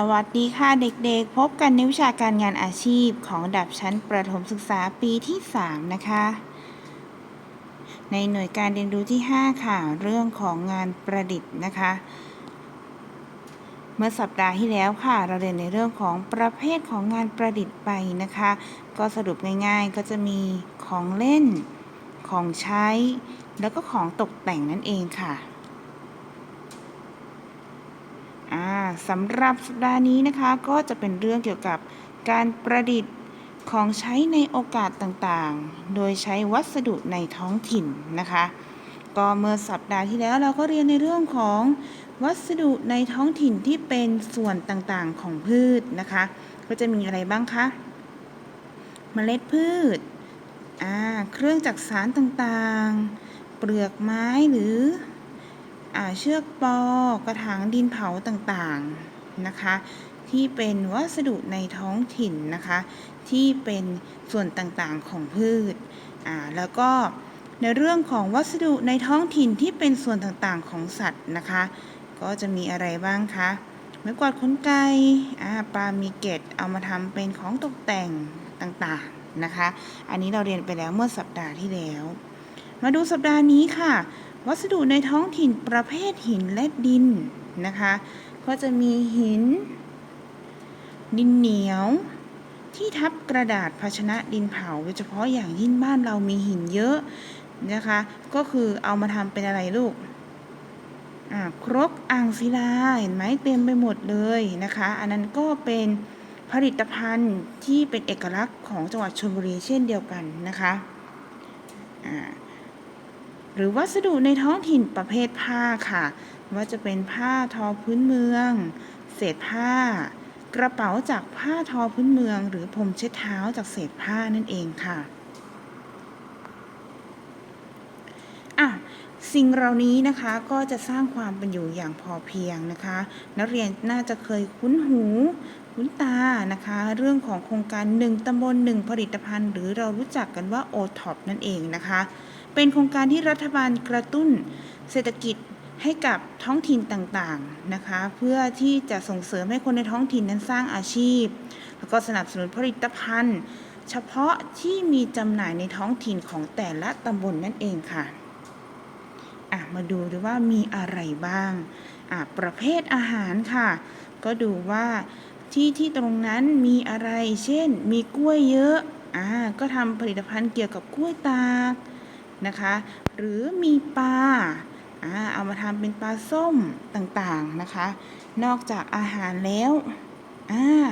สวัสดีค่ะเด็กๆ พบกันในวิชาการงานอาชีพของดับชั้นประถมศึกษาปีที่ 3 นะคะ ในหน่วยการเรียนรู้ที่ 5 ค่ะ เรื่องของงานประดิษฐ์นะคะ เมื่อสัปดาห์ที่แล้วค่ะ เราเรียนในเรื่องของประเภทของงานประดิษฐ์ไปนะคะ ก็สรุปง่ายๆก็จะมีของเล่น ของใช้ แล้วก็ของตกแต่งนั่นเองค่ะ อ่า สำหรับสัปดาห์นี้นะคะ ก็จะเป็นเรื่องเกี่ยวกับการประดิษฐ์ของใช้ในโอกาสต่างๆ โดยใช้วัสดุในท้องถิ่นนะคะ ก็เมื่อสัปดาห์ที่แล้วเราก็เรียนในเรื่องของวัสดุในท้องถิ่นที่เป็นส่วนต่างๆของพืชนะคะ ก็จะมีอะไรบ้างคะเมล็ดพืช เครื่องจักสารต่างๆ เปลือกไม้หรือ เชือกปอกระถางดินเผาต่างๆนะคะ ที่เป็นวัสดุในท้องถิ่นนะคะ ที่เป็นส่วนต่างๆของพืชอ่าแล้วก็ในเรื่องของวัสดุในท้องถิ่นที่เป็นส่วนต่างๆของสัตว์นะคะ ก็จะมีอะไรบ้างคะไม้กวาดขนไก่ปลามีเกตเอามาทำเป็นของตกแต่งต่างๆนะคะ อันนี้เราเรียนไปแล้วเมื่อสัปดาห์ที่แล้ว มาดูสัปดาห์นี้ค่ะ วัสดุในท้องถิ่นประเภทหินและดินนะคะ ก็จะมีหิน ดินเหนียว ที่ทับกระดาษภาชนะดินเผาโดยเฉพาะอย่างยิ่งบ้านเรามีหินเยอะนะคะ ก็คือเอามาทำเป็นอะไรลูกครกอ่างศิลาเห็นไหมเต็มไปหมดเลยนะคะ อันนั้นก็เป็นผลิตภัณฑ์ที่เป็นเอกลักษณ์ของจังหวัดชลบุรีเช่นเดียวกันนะคะอ่า หรือวัสดุในท้องถิ่นประเภทผ้าค่ะ ว่าจะเป็นผ้าทอพื้นเมือง เศษผ้า กระเป๋าจากผ้าทอพื้นเมือง หรือผมเช็ดเท้าจากเศษผ้านั่นเองค่ะอะสิ่งเหล่านี้นะคะก็จะสร้างความเป็นอยู่อย่างพอเพียงนะคะ นักเรียนน่าจะเคยคุ้นหูคุ้นตานะคะ เรื่องของโครงการหนึ่งตำบลหนึ่งผลิตภัณฑ์ หรือเรารู้จักกันว่า o t o p นั่นเองนะคะ เป็นโครงการที่รัฐบาลกระตุ้นเศรษฐกิจให้กับท้องถิ่นต่างๆนะคะ เพื่อที่จะส่งเสริมให้คนในท้องถิ่นนั้นสร้างอาชีพ แล้วก็สนับสนุนผลิตภัณฑ์ เฉพาะที่มีจำหน่ายในท้องถิ่นของแต่ละตำบลนั่นเองค่ะอะ มาดูดูว่ามีอะไรบ้างอะประเภทอาหารค่ะ ก็ดูว่าที่ที่ตรงนั้นมีอะไร เช่น มีกล้วยเยอะอ่าก็ทำผลิตภัณฑ์เกี่ยวกับกล้วยตาก นะคะ หรือมีปลาเอามาทำเป็นปลาส้มต่างๆนะคะ นอกจากอาหารแล้ว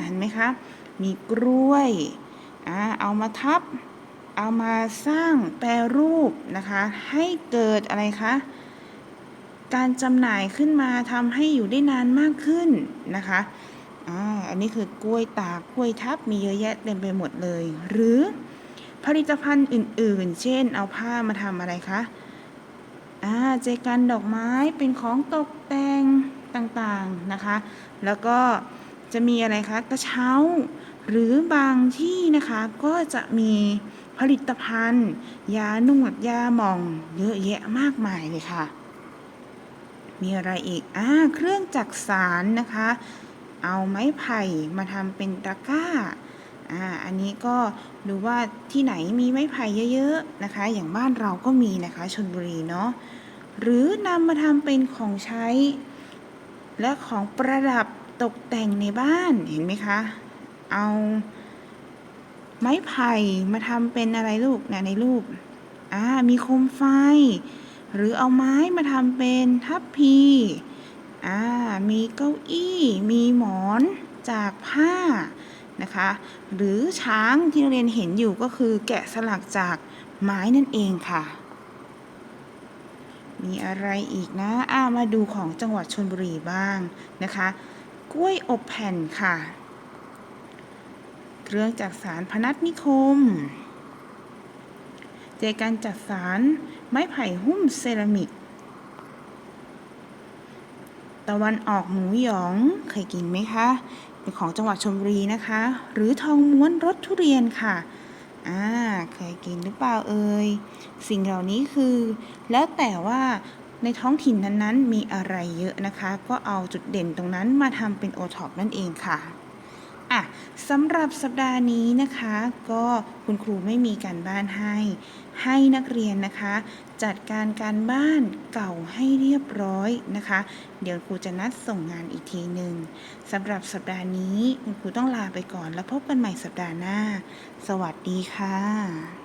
เห็นไหมคะ มีกล้วยอเอามาทับ เอามาสร้างแปรรูปนะคะ ให้เกิดอะไรคะ การจำหน่ายขึ้นมาทำให้อยู่ได้นานมากขึ้นนะคะอ่าอันนี้คือกล้วยตากกล้วยทับมีเยอะแยะเต็มไปหมดเลย หรือ ผลิตภัณฑ์อื่น ๆ เช่น เอาผ้ามาทำอะไรคะอ่าเจกันดอกไม้เป็นของตกแต่งต่าง ๆ นะคะ แล้วก็จะมีอะไรคะกระเช้า หรือบางที่นะคะก็จะมีผลิตภัณฑ์ ยานวดยาหมองเยอะแยะมากมายเลยค่ะ มีอะไรอีกอ่าเครื่องจักสารนะคะ เอาไม้ไผ่มาทำเป็นตะกร้า อ่าอันนี้ก็ดูว่าที่ไหนมีไม้ไผ่เยอะๆนะคะ อย่างบ้านเราก็มีนะคะชนบุรีเนาะหรือนำมาทำเป็นของใช้ และของประดับตกแต่งในบ้านเห็นไหมคะ เอาไม้ไผ่มาทำเป็นอะไรลูกนะในรูปอ่ามีโคมไฟ หรือเอาไม้มาทำเป็นทัพพีอ่ามีเก้าอี้ มีหมอนจากผ้า นะคะ หรือช้างที่นักเรียนเห็นอยู่ก็คือแกะสลักจากไม้นั่นเองค่ะ มีอะไรอีกนะอามาดูของจังหวัดชนบุรีบ้างนะคะ กล้วยอบแผ่นค่ะ เครื่องจักสารพนัสนิคม เจกันจักสารไม้ไผ่หุ้มเซรามิก ตะวันออกหมูหยองเคยกินไหมคะ เป็นของจังหวัดชลบุรีนะคะ หรือทองม้วนรสทุเรียนค่ะอ่าเคยกินหรือเปล่าเอ่ยสิ่งเหล่านี้คือ แล้วแต่ว่าในท้องถิ่นนั้นๆ มีอะไรเยอะนะคะ ก็เอาจุดเด่นตรงนั้นมาทำเป็น o t o p นั่นเองค่ะอะสำหรับสัปดาห์นี้นะคะ ก็คุณครูไม่มีการบ้านให้ ให้นักเรียนนะคะ จัดการการบ้านเก่าให้เรียบร้อยนะคะ เดี๋ยวครูจะนัดส่งงานอีกทีหนึ่งสำหรับสัปดาห์นี้คุณครูต้องลาไปก่อนแล้วพบกันใหม่สัปดาห์หน้า สวัสดีค่ะ